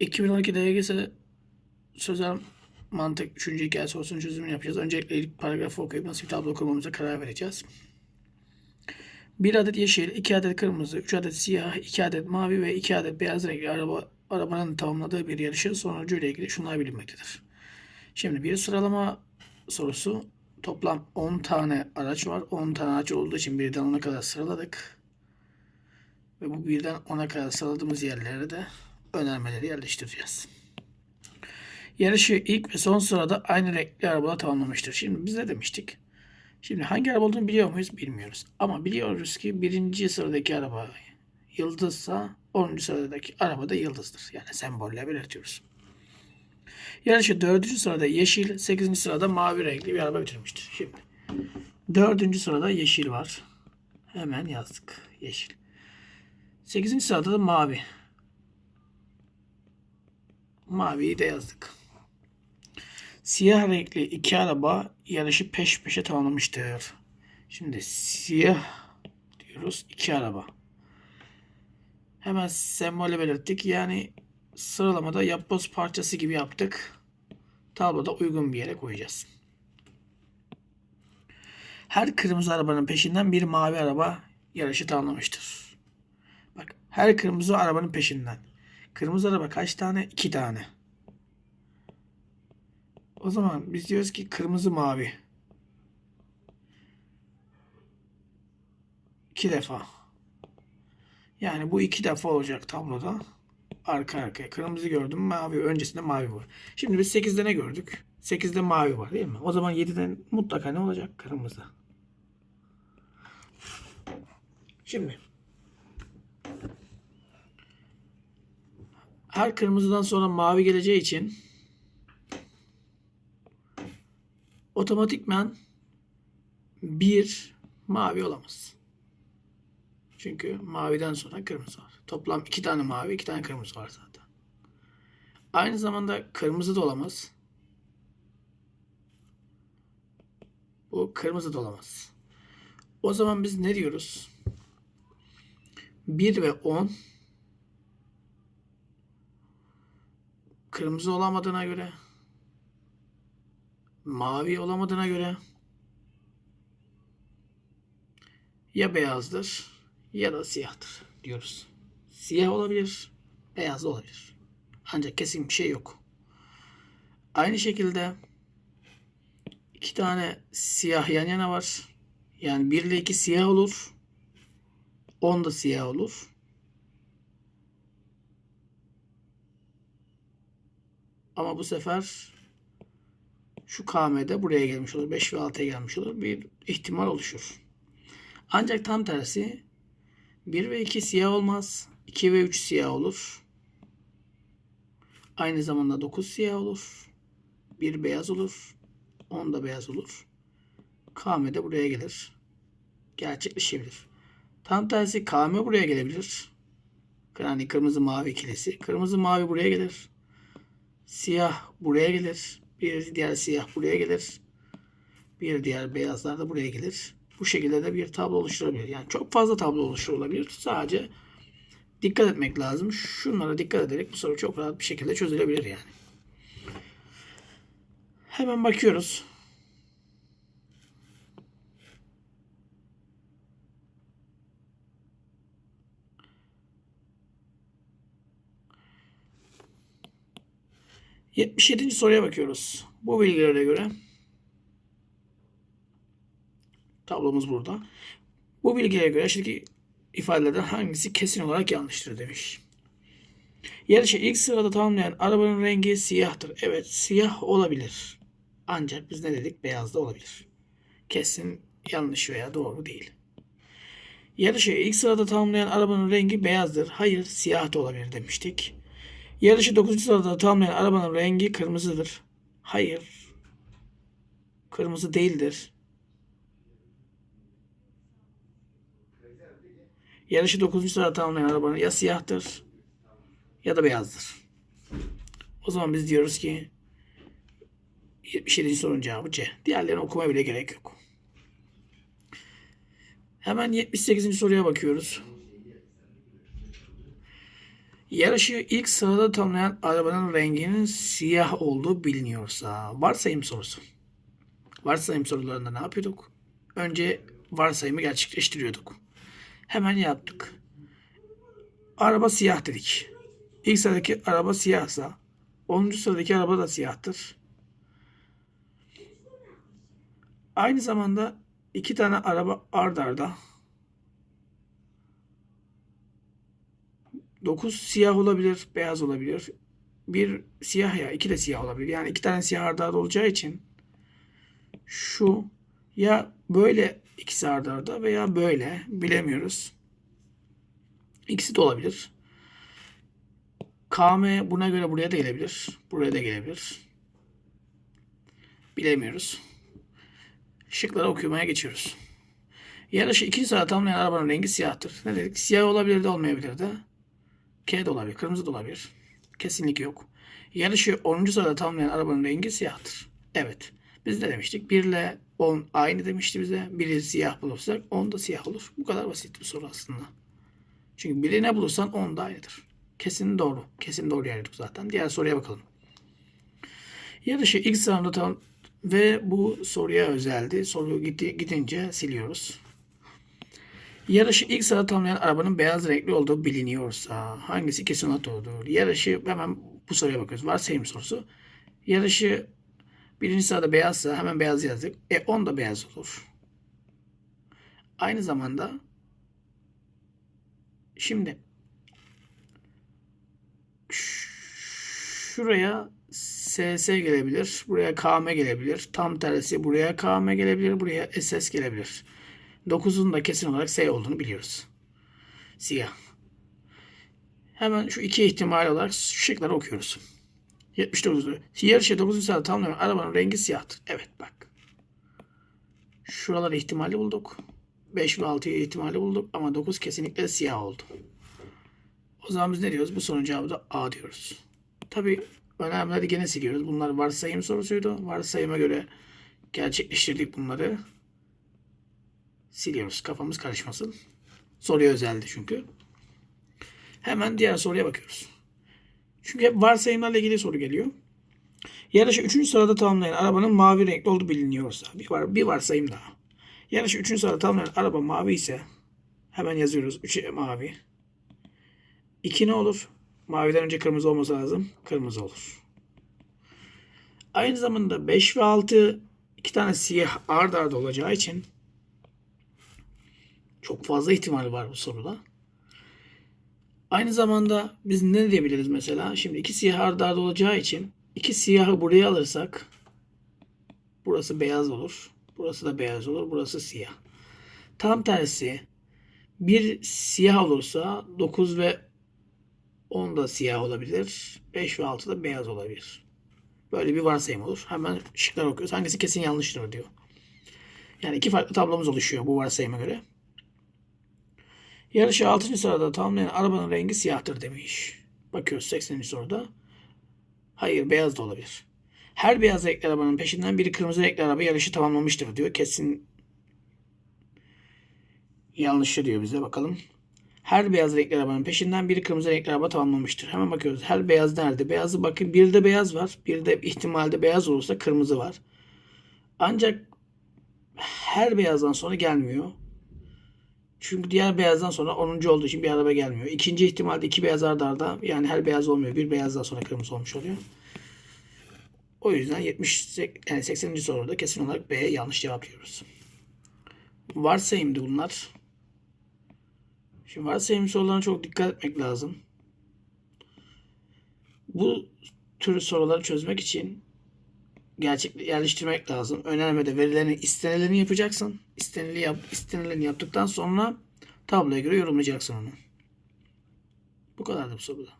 2012 DGS sözel mantık 3. hikaye sorusunun çözümünü yapacağız. Öncelikle ilk paragrafı okuyup nasıl bir tablo kurmamıza karar vereceğiz. 1 adet yeşil, 2 adet kırmızı, 3 adet siyah, 2 adet mavi ve 2 adet beyaz renkli araba arabanın tamamladığı bir yarışın sonucu ile ilgili şunlar bilinmektedir. Şimdi bir sıralama sorusu. Toplam 10 tane araç var. 10 tane araç olduğu için birden 10'a kadar sıraladık. Ve bu birden 10'a kadar sıraladığımız yerlere de önermeleri yerleştireceğiz. Yarışı ilk ve son sırada aynı renkli arabada tamamlamıştır. Şimdi biz ne demiştik? Şimdi hangi araba olduğunu biliyor muyuz? Bilmiyoruz. Ama biliyoruz ki birinci sıradaki araba yıldızsa 10. sıradaki araba da yıldızdır. Yani sembolle belirtiyoruz. Yarışı 4. sırada yeşil, 8. sırada mavi renkli bir araba bitirmiştir. Şimdi 4. sırada yeşil var. Hemen yazdık. Yeşil. 8. sırada da mavi. Maviyi de yazdık. Siyah renkli iki araba yarışı peş peşe tamamlamıştır. Şimdi siyah diyoruz iki araba. Hemen sembolle belirttik. Yani sıralamada yapboz parçası gibi yaptık. Tabloda uygun bir yere koyacağız. Her kırmızı arabanın peşinden bir mavi araba yarışı tamamlamıştır. Bak her kırmızı arabanın peşinden. Kırmızı araba kaç tane? İki tane. O zaman biz diyoruz ki kırmızı mavi. İki defa. Yani bu iki defa olacak tabloda. Arka arkaya. Kırmızı gördüm mavi. Öncesinde mavi var. Şimdi biz 8'de ne gördük? 8'de mavi var değil mi? O zaman 7'de mutlaka ne olacak? Kırmızı. Şimdi her kırmızıdan sonra mavi geleceği için otomatikman bir mavi olamaz. Çünkü maviden sonra kırmızı var. Toplam iki tane mavi, iki tane kırmızı var zaten. Aynı zamanda kırmızı da olamaz. Bu kırmızı da olamaz. O zaman biz ne diyoruz? 1 ve 10 kırmızı olamadığına göre mavi olamadığına göre ya beyazdır ya da siyahtır diyoruz. Siyah olabilir, beyaz da olabilir. Ancak kesin bir şey yok. Aynı şekilde iki tane siyah yan yana var. Yani 1 ile 2 siyah olur. 10 da siyah olur. Ama bu sefer şu KM'de buraya gelmiş olur. 5 ve 6'ya gelmiş olur. Bir ihtimal oluşur. Ancak tam tersi 1 ve 2 siyah olmaz. 2 ve 3 siyah olur. Aynı zamanda 9 siyah olur. 1 beyaz olur. 10 da beyaz olur. KM de buraya gelir. Gerçekleşebilir. Tam tersi KM buraya gelebilir. Yani kırmızı mavi ikilisi. Kırmızı mavi buraya gelir. Siyah buraya gelir. Bir diğer siyah buraya gelir. Bir diğer beyazlar da buraya gelir. Bu şekilde de bir tablo oluşturabilir. Yani çok fazla tablo oluşturulabilir. Sadece dikkat etmek lazım. Şunlara dikkat ederek bu soru çok rahat bir şekilde çözülebilir yani. Hemen bakıyoruz. Yetmiş yedinci soruya bakıyoruz. Bu bilgilere göre tablomuz burada. Bu bilgilere göre aşağıdaki ifadelerden hangisi kesin olarak yanlıştır demiş. Yarışı ilk sırada tamamlayan arabanın rengi siyahtır. Evet siyah olabilir. Ancak biz ne dedik? Beyaz da olabilir. Kesin yanlış veya doğru değil. Yarışı ilk sırada tamamlayan arabanın rengi beyazdır. Hayır siyah da olabilir demiştik. Yarışı 9. sırada tamamlayan arabanın rengi kırmızıdır. Hayır. Kırmızı değildir. Yarışı 9. sırada tamamlayan arabanın ya siyahtır ya da beyazdır. O zaman biz diyoruz ki 77. sorunun cevabı C. Diğerlerini okumaya bile gerek yok. Hemen 78. soruya bakıyoruz. Yarışı ilk sırada tamamlayan arabanın renginin siyah olduğu biliniyorsa varsayım sorusu. Varsayım sorularında ne yapıyorduk? Önce varsayımı gerçekleştiriyorduk. Hemen yaptık. Araba siyah dedik. İlk sıradaki araba siyahsa 10. sıradaki araba da siyahtır. Aynı zamanda iki tane araba ard arda 9 siyah olabilir, beyaz olabilir. Bir siyah ya, iki de siyah olabilir. Yani iki tane siyah arda arda olacağı için şu ya böyle ikisi arda arda veya böyle bilemiyoruz. İkisi de olabilir. KM buna göre buraya da gelebilir. Buraya da gelebilir. Bilemiyoruz. Şıkları okumaya geçiyoruz. Yarışı ikinci sırada tamamlayan arabanın rengi siyahtır. Ne dedik? Siyah olabilir de olmayabilir de. K de olabilir. Kırmızı da olabilir. Kesinlikle yok. Yarışı 10. sırada tamamlayan arabanın rengi siyahtır. Evet. Biz de demiştik. 1 ile 10 aynı demişti bize. Biri siyah bulursak 10 da siyah olur. Bu kadar basit bir soru aslında. Çünkü biri ne bulursan 10 da aynıdır. Kesin doğru. Kesin doğru yerdik zaten. Diğer soruya bakalım. Yarışı ilk sırada tam ve bu soruya özeldi. Soru gidince siliyoruz. Yarışı ilk sırada tamamlayan arabanın beyaz renkli olduğu biliniyorsa hangisi kesin doğrudur? Yarışı hemen bu soruya bakıyoruz. Varsayım sorusu. Yarışı birinci sırada beyazsa hemen beyaz yazdık. E 10 da beyaz olur. Aynı zamanda şimdi şuraya SS gelebilir. Buraya KM gelebilir. Tam tersi buraya KM gelebilir. Buraya SS gelebilir. 9'un da kesin olarak S olduğunu biliyoruz. Siyah. Hemen şu iki ihtimal olarak şıkları okuyoruz. 79. Yarışı 9. sırada tamamlayan arabanın rengi siyahtır. Evet bak. Şuraları ihtimali bulduk. 5 ve 6'yı ihtimali bulduk ama 9 kesinlikle siyah oldu. O zaman biz ne diyoruz? Bu sorunun cevabı da A diyoruz. Tabi önemlileri gene siliyoruz. Bunlar varsayım sorusuydu. Varsayıma göre gerçekleştirdik bunları. Siliyoruz. Kafamız karışmasın. Soruya özeldi çünkü. Hemen diğer soruya bakıyoruz. Çünkü hep varsayımlarla ilgili soru geliyor. Yarışı 3. sırada tamamlayan arabanın mavi renkli olduğu biliniyorsa bir, var, bir varsayım daha. Yarışı 3. sırada tamamlayan araba mavi ise hemen yazıyoruz. 3 mavi. 2 ne olur? Maviden önce kırmızı olması lazım. Kırmızı olur. Aynı zamanda 5 ve 6 iki tane siyah ard arda olacağı için çok fazla ihtimal var bu soruda. Aynı zamanda biz ne diyebiliriz mesela? Şimdi iki siyah ard arda olacağı için iki siyahı buraya alırsak burası beyaz olur. Burası da beyaz olur. Burası siyah. Tam tersi bir siyah olursa 9 ve 10 da siyah olabilir. 5 ve 6 da beyaz olabilir. Böyle bir varsayım olur. Hemen şıklar okuyoruz. Hangisi kesin yanlıştır diyor. Yani iki farklı tablomuz oluşuyor bu varsayıma göre. Yarışı 6. sırada tamamlayan arabanın rengi siyahtır demiş. Bakıyoruz 80. soruda. Hayır beyaz da olabilir. Her beyaz renkli arabanın peşinden biri kırmızı renkli araba yarışı tamamlamıştır diyor. Kesin yanlışı diyor bize bakalım. Her beyaz renkli arabanın peşinden biri kırmızı renkli araba tamamlamıştır. Hemen bakıyoruz. Her beyaz nerede? Beyazı bakın. Bir de beyaz var. Bir de ihtimalde beyaz olursa kırmızı var. Ancak her beyazdan sonra gelmiyor. Çünkü diğer beyazdan sonra 10. olduğu için bir araba gelmiyor. İkinci ihtimalde iki beyaz arda arda yani her beyaz olmuyor. Bir beyazdan sonra kırmızı olmuş oluyor. O yüzden 70 yani 80. soruda kesin olarak B'ye yanlış cevap diyoruz. Varsayımdı bunlar. Şimdi varsayım sorularına çok dikkat etmek lazım. Bu tür soruları çözmek için gerçek yerleştirmek lazım. Önermede verilerini istenileni yapacaksın. İstenileni, yap, istenileni yaptıktan sonra tabloya göre yorumlayacaksın onu. Bu kadar da bu soruda.